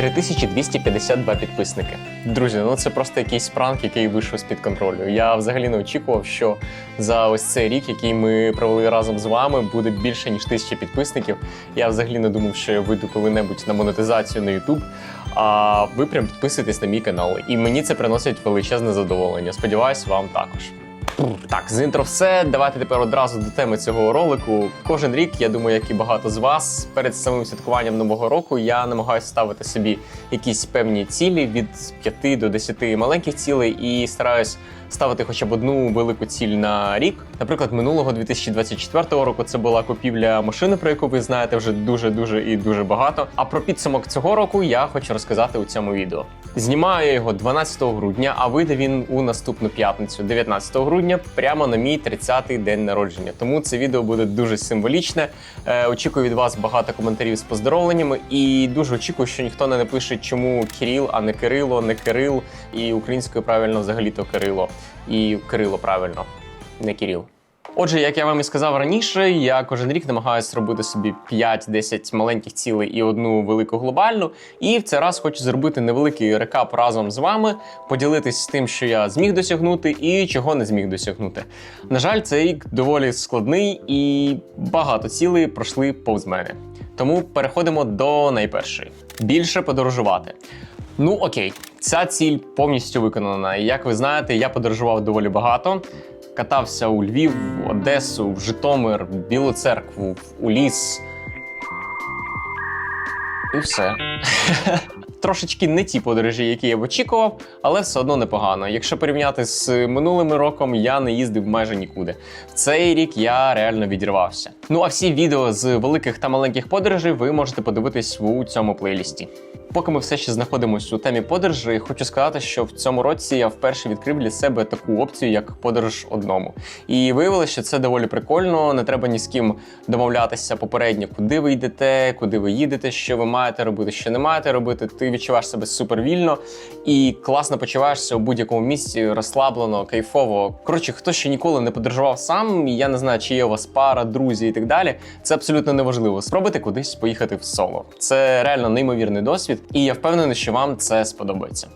3252 підписники. Друзі, ну це просто якийсь пранк, який вийшов з-під контролю. Я взагалі не очікував, що за ось цей рік, який ми провели разом з вами, буде більше ніж тисяча підписників. Я взагалі не думав, що я вийду коли-небудь на монетизацію на YouTube. А ви прям підписуєтесь на мій канал, і мені це приносить величезне задоволення. Сподіваюсь, вам також. Так, з інтро все. Давайте тепер одразу до теми цього ролику. Кожен рік, я думаю, як і багато з вас, перед самим святкуванням нового року я намагаюся ставити собі якісь певні цілі від 5 до 10 маленьких цілей і стараюсь ставити хоча б одну велику ціль на рік. Наприклад, минулого 2024 року це була купівля машини, про яку ви знаєте вже дуже дуже і дуже багато. А про підсумок цього року я хочу розказати у цьому відео. Знімаю я його 12 грудня, а вийде він у наступну п'ятницю, 19 грудня, прямо на мій 30-й день народження. Тому це відео буде дуже символічне. Е, очікую від вас багато коментарів з поздоровленнями, і дуже очікую, що ніхто не напише, чому Кіріл, а не Кирило, не Кирил, і українською правильно взагалі то Кирило, і Кирило правильно, не Кіріл. Отже, як я вам і сказав раніше, я кожен рік намагаюся зробити собі 5-10 маленьких цілей і одну велику глобальну. І в цей раз хочу зробити невеликий рекап разом з вами, поділитись з тим, що я зміг досягнути і чого не зміг досягнути. На жаль, цей рік доволі складний і багато цілей пройшли повз мене. Тому переходимо до найпершої: більше подорожувати. Ну окей, ця ціль повністю виконана. Як ви знаєте, я подорожував доволі багато. Катався у Львів, в Одесу, в Житомир, в Білу церкву, у ліс. І все. Трошечки не ті подорожі, які я б очікував, але все одно непогано. Якщо порівняти з минулим роком, я не їздив майже нікуди. В цей рік я реально відірвався. Ну а всі відео з великих та маленьких подорожей ви можете подивитись у цьому плейлісті. Поки ми все ще знаходимося у темі подорожі, хочу сказати, що в цьому році я вперше відкрив для себе таку опцію, як подорож одному. І виявилося, що це доволі прикольно. Не треба ні з ким домовлятися попередньо, куди ви йдете, куди ви їдете, що ви маєте робити, що не маєте робити. Ти відчуваєш себе супервільно і класно почуваєшся у будь-якому місці, розслаблено, кайфово. Коротше, хто ще ніколи не подорожував сам, я не знаю, чи є у вас пара, друзі і так далі. Це абсолютно неважливо. Спробуйте кудись поїхати в соло. Це реально неймовірний досвід, і я впевнений, що вам це сподобається.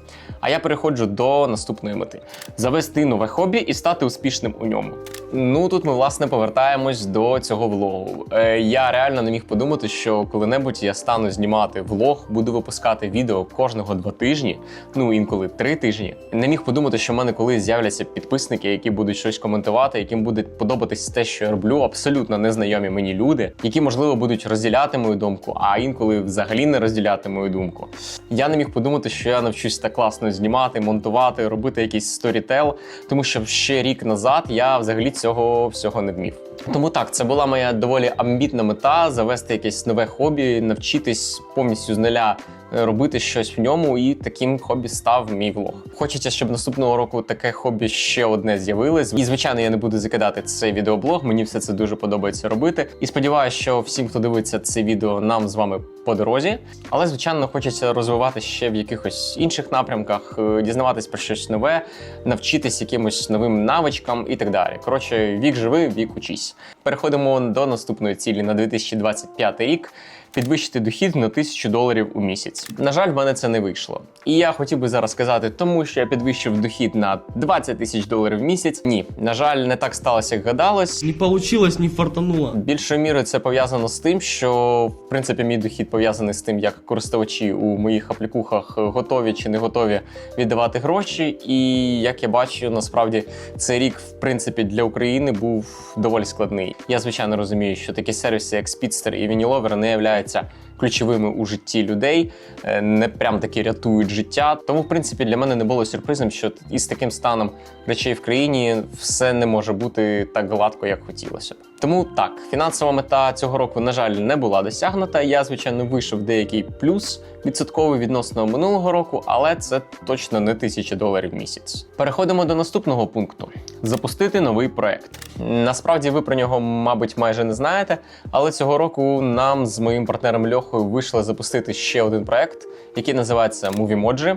А я переходжу до наступної мети: завести нове хобі і стати успішним у ньому. Ну тут ми власне повертаємось до цього влогу. Е, я реально не міг подумати, що коли-небудь я стану знімати влог, буду випускати відео кожного два тижні, ну інколи три тижні. Не міг подумати, що в мене колись з'являться підписники, які будуть щось коментувати, яким буде подобатись те, що я роблю, абсолютно незнайомі мені люди, які можливо будуть розділяти мою думку, а інколи взагалі не розділяти мою думку. Я не міг подумати, що я навчусь так класно знімати, монтувати, робити якийсь сторітел, тому що ще рік назад я взагалі цього всього не вмів. Тому так, це була моя доволі амбітна мета завести якесь нове хобі, навчитись повністю з нуля е, робити щось в ньому, і таким хобі став мій влог. Хочеться, щоб наступного року таке хобі ще одне з'явилось. І звичайно, я не буду закидати цей відеоблог. Мені все це дуже подобається робити. І сподіваюся, що всім, хто дивиться це відео, нам з вами по дорозі. Але звичайно, хочеться розвивати ще в якихось інших напрямках, е, дізнаватись про щось нове, навчитись якимось новим навичкам і так далі. Коротше, вік живи, вік учись. Переходимо до наступної цілі на 2025 рік. Підвищити дохід на 1000 доларів у місяць. На жаль, в мене це не вийшло. І я хотів би зараз сказати, тому що я підвищив дохід на 20 тисяч доларів в місяць. Ні, на жаль, не так сталося, як гадалось. Не получилось, не фартануло. Більшою мірою це пов'язано з тим, що в принципі мій дохід пов'язаний з тим, як користувачі у моїх аплікухах готові чи не готові віддавати гроші. І як я бачу, насправді цей рік, в принципі, для України був доволі складний. Я звичайно розумію, що такі сервіси, як Speedster і Vinilover, не являються ключовими у житті людей, е, не прям таки рятують життя. Тому, в принципі, для мене не було сюрпризом, що із таким станом речей в країні все не може бути так гладко, як хотілося б. Тому так, фінансова мета цього року, на жаль, не була досягнута. Я, звичайно, вийшов деякий плюс відсотковий відносно минулого року, але це точно не тисяча доларів в місяць. Переходимо до наступного пункту: запустити новий проект. Насправді ви про нього, мабуть, майже не знаєте, але цього року нам з моїм партнером Льохою вийшло запустити ще один проект, який називається Moviemoji.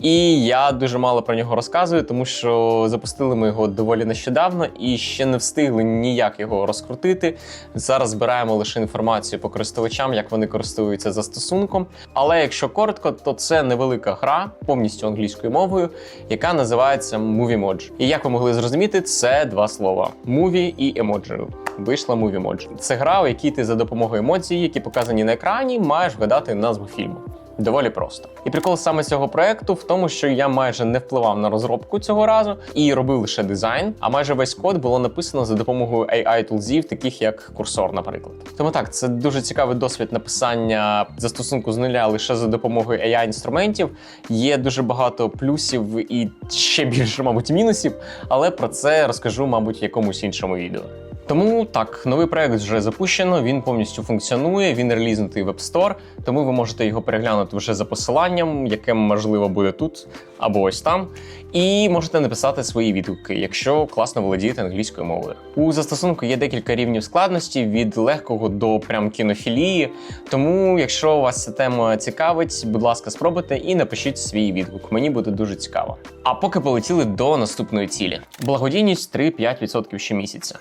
І я дуже мало про нього розказую, тому що запустили ми його доволі нещодавно і ще не встигли ніяк його розкрутити. Зараз збираємо лише інформацію по користувачам, як вони користуються застосунком. Але якщо коротко, то це невелика гра повністю англійською мовою, яка називається Movie І як ви могли зрозуміти, це два слова: Movie і емоджі. Вийшла Movie. Це гра, у якій ти за допомогою емоцій, які показані на екрані, маєш вгадати назву фільму. Доволі просто. І прикол саме цього проекту в тому, що я майже не впливав на розробку цього разу і робив лише дизайн. А майже весь код було написано за допомогою AI тулзів, таких як курсор, наприклад. Тому так, це дуже цікавий досвід написання застосунку з нуля лише за допомогою AI інструментів. Є дуже багато плюсів і ще більше, мабуть, мінусів, але про це розкажу, мабуть, в якомусь іншому відео. Тому так, новий проект вже запущено, він повністю функціонує, він релізнутий в App Store, тому ви можете його переглянути вже за посиланням, яке можливо буде тут або ось там. І можете написати свої відгуки, якщо класно володієте англійською мовою. У застосунку є декілька рівнів складності від легкого до прям кінофілії. Тому, якщо вас ця тема цікавить, будь ласка, спробуйте і напишіть свій відгук. Мені буде дуже цікаво. А поки полетіли до наступної цілі: благодійність 3-5% щомісяця.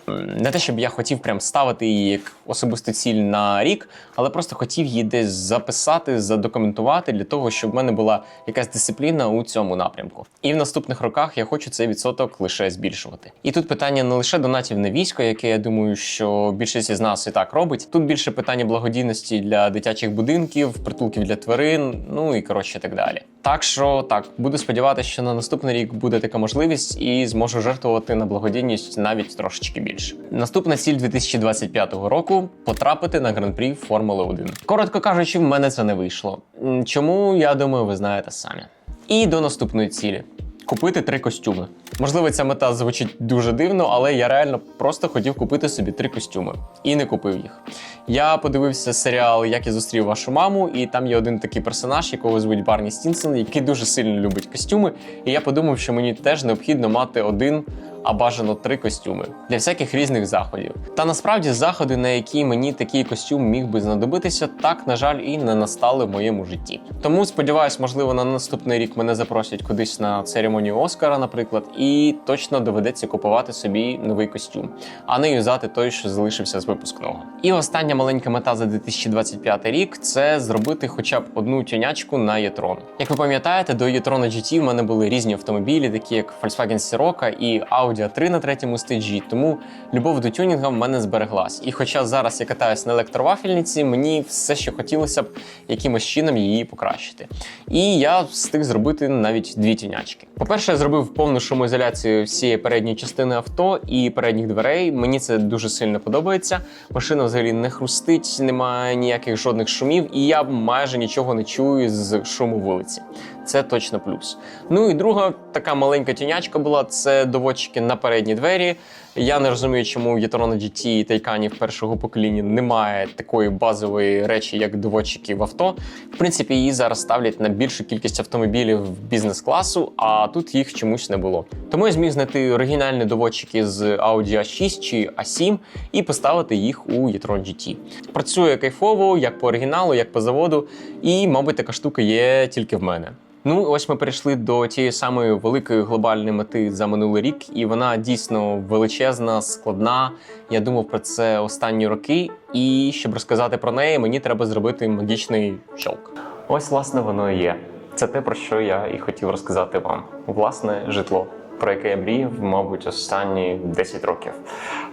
Те, щоб я хотів прям ставити її як особисту ціль на рік, але просто хотів її десь записати, задокументувати для того, щоб в мене була якась дисципліна у цьому напрямку. І в наступних роках я хочу цей відсоток лише збільшувати. І тут питання не лише донатів на військо, яке я думаю, що більшість із нас і так робить. Тут більше питання благодійності для дитячих будинків, притулків для тварин, ну і коротше так далі. Так що так, буду сподіватися, що на наступний рік буде така можливість і зможу жертвувати на благодійність навіть трошечки більше. Наступна ціль 2025 року потрапити на гран-прі Формули 1. Коротко кажучи, в мене це не вийшло. Чому я думаю, ви знаєте самі. І до наступної цілі. Купити три костюми. Можливо, ця мета звучить дуже дивно, але я реально просто хотів купити собі три костюми і не купив їх. Я подивився серіал Як я зустрів вашу маму, і там є один такий персонаж, якого звуть Барні Стінсон, який дуже сильно любить костюми. І я подумав, що мені теж необхідно мати один, а бажано три костюми для всяких різних заходів. Та насправді заходи, на які мені такий костюм міг би знадобитися, так на жаль і не настали в моєму житті. Тому сподіваюсь, можливо, на наступний рік мене запросять кудись на церемонію Оскара, наприклад, і точно доведеться купувати собі новий костюм, а не юзати той, що залишився з випускного. І остання маленька мета за 2025 рік це зробити хоча б одну тюнячку на Єтрон. Як ви пам'ятаєте, до Єтрона GT в мене були різні автомобілі, такі як Volkswagen Sirocco і Audi A3 на третьому стеджі. Тому любов до тюнінга в мене збереглась. І хоча зараз я катаюсь на електровафельниці, мені все ще хотілося б якимось чином її покращити. І я встиг зробити навіть дві тюнячки. По-перше, я зробив повну шумоізоляцію всієї передньої частини авто і передніх дверей. Мені це дуже сильно подобається. Машина взагалі не хрустить, немає ніяких жодних шумів, і я майже нічого не чую з шуму вулиці. Це точно плюс. Ну і друга така маленька тінячка була це доводчики на передні двері. Я не розумію, чому в Єтрона GT і Тайканів першого покоління немає такої базової речі, як доводчики в авто. В принципі, її зараз ставлять на більшу кількість автомобілів бізнес-класу, а тут їх чомусь не було. Тому я зміг знайти оригінальні доводчики з Audi A6 чи A7 і поставити їх у e-tron GT. Працює кайфово, як по оригіналу, як по заводу, і, мабуть, така штука є тільки в мене. Ну, ось ми перейшли до тієї самої великої глобальної мети за минулий рік, і вона дійсно величезна, складна. Я думав про це останні роки, і щоб розказати про неї, мені треба зробити магічний щелк. Ось, власне, воно і є. Це те, про що я і хотів розказати вам. Власне, житло, про яке я мріяв, мабуть, останні 10 років.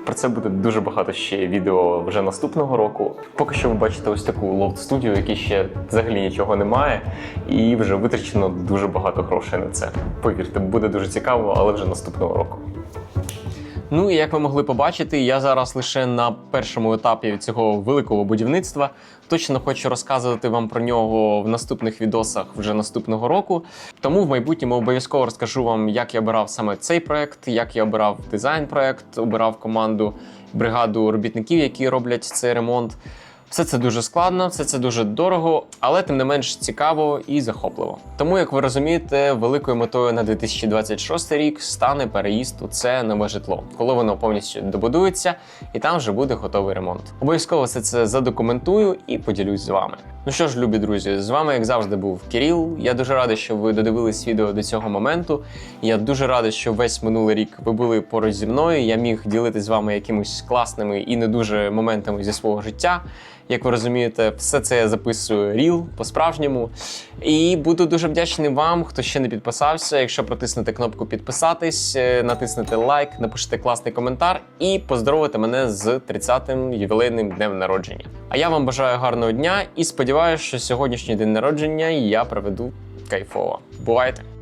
Про це буде дуже багато ще відео вже наступного року. Поки що ви бачите ось таку лофт-студію, в якій ще взагалі нічого немає, і вже витрачено дуже багато грошей на це. Повірте, буде дуже цікаво, але вже наступного року. Ну і як ви могли побачити, я зараз лише на першому етапі цього великого будівництва. Точно хочу розказувати вам про нього в наступних відосах вже наступного року. Тому в майбутньому обов'язково розкажу вам, як я обирав саме цей проект, як я обирав дизайн проект, обирав команду, бригаду робітників, які роблять цей ремонт. Все це дуже складно, все це дуже дорого, але тим не менш цікаво і захопливо. Тому, як ви розумієте, великою метою на 2026 рік стане переїзд у це нове житло, коли воно повністю добудується, і там вже буде готовий ремонт. Обов'язково все це задокументую і поділюсь з вами. Ну що ж, любі друзі, з вами, як завжди, був Кирил. Я дуже радий, що ви додивились відео до цього моменту. Я дуже радий, що весь минулий рік ви були поруч зі мною. Я міг ділитися з вами якимись класними і не дуже моментами зі свого життя. Як ви розумієте, все це я записую ріл по-справжньому. І буду дуже вдячний вам, хто ще не підписався. Якщо протиснете кнопку підписатись, е, натиснете лайк, напишете класний коментар і поздоровите мене з 30-м ювілейним днем народження. А я вам бажаю гарного дня і сподіваюся, що сьогоднішній день народження я проведу кайфово. Бувайте!